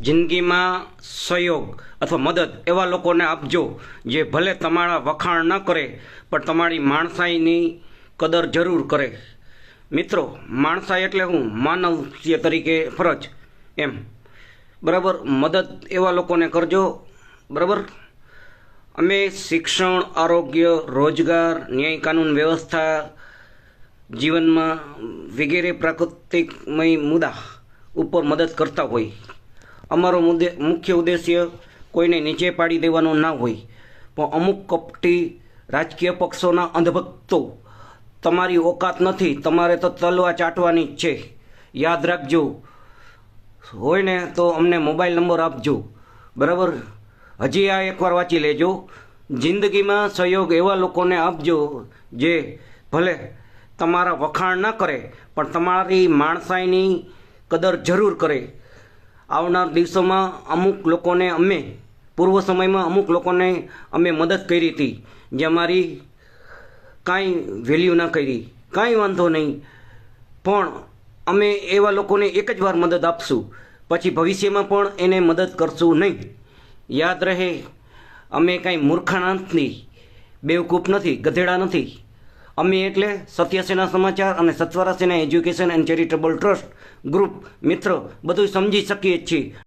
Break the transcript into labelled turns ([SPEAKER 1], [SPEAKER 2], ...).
[SPEAKER 1] જિંદગીમાં સહયોગ અથવા મદદ એવા લોકોને આપજો જે ભલે તમારા વખાણ ન કરે, પણ તમારી માણસાઈની કદર જરૂર કરે. મિત્રો, માણસાઈ એટલે હું? માનવીય તરીકે ફરજ. એમ. બરાબર? મદદ એવા લોકોને કરજો. બરાબર? અમે શિક્ષણ, આરોગ્ય, રોજગાર, ન્યાય કાનૂન વ્યવસ્થા, જીવનમાં વગેરે પ્રાકૃતિકમય મુદ્દા ઉપર મદદ કરતા હોય. અમારો મુખ્ય ઉદ્દેશ્ય કોઈને નીચે પાડી દેવાનો ના હોય. પણ અમુક કપટી રાજકીય પક્ષોના અંધભક્તો, તમારી ઓકાત નથી, તમારે તો તલવા ચાટવાની જ છે. યાદ રાખજો. હોય ને તો અમને મોબાઈલ નંબર આપજો. બરાબર? હજી આ એકવાર વાંચી લેજો. જિંદગીમાં સહયોગ એવા લોકોને આપજો જે ભલે તમારા વખાણ ન કરે, પણ તમારી માણસાઈની કદર જરૂર કરે. આવનાર દિવસોમાં અમુક લોકોને અમે, પૂર્વ સમયમાં અમુક લોકોને અમે મદદ કરી હતી, જે અમારી કાંઈ વેલ્યુ ના કરી. કાંઈ વાંધો નહીં. પણ અમે એવા લોકોને એક જ વાર મદદ આપશું. પછી ભવિષ્યમાં પણ એને મદદ કરશું નહીં. યાદ રહે, અમે કાંઈ મૂર્ખાના નથી બેવકૂફ નથી, ગધેડા નથી. અમે એટલે સત્યસેના સમાચાર અને Satvara Sena education and charitable trust group મિત્ર બધું સમજી શકીએ છીએ.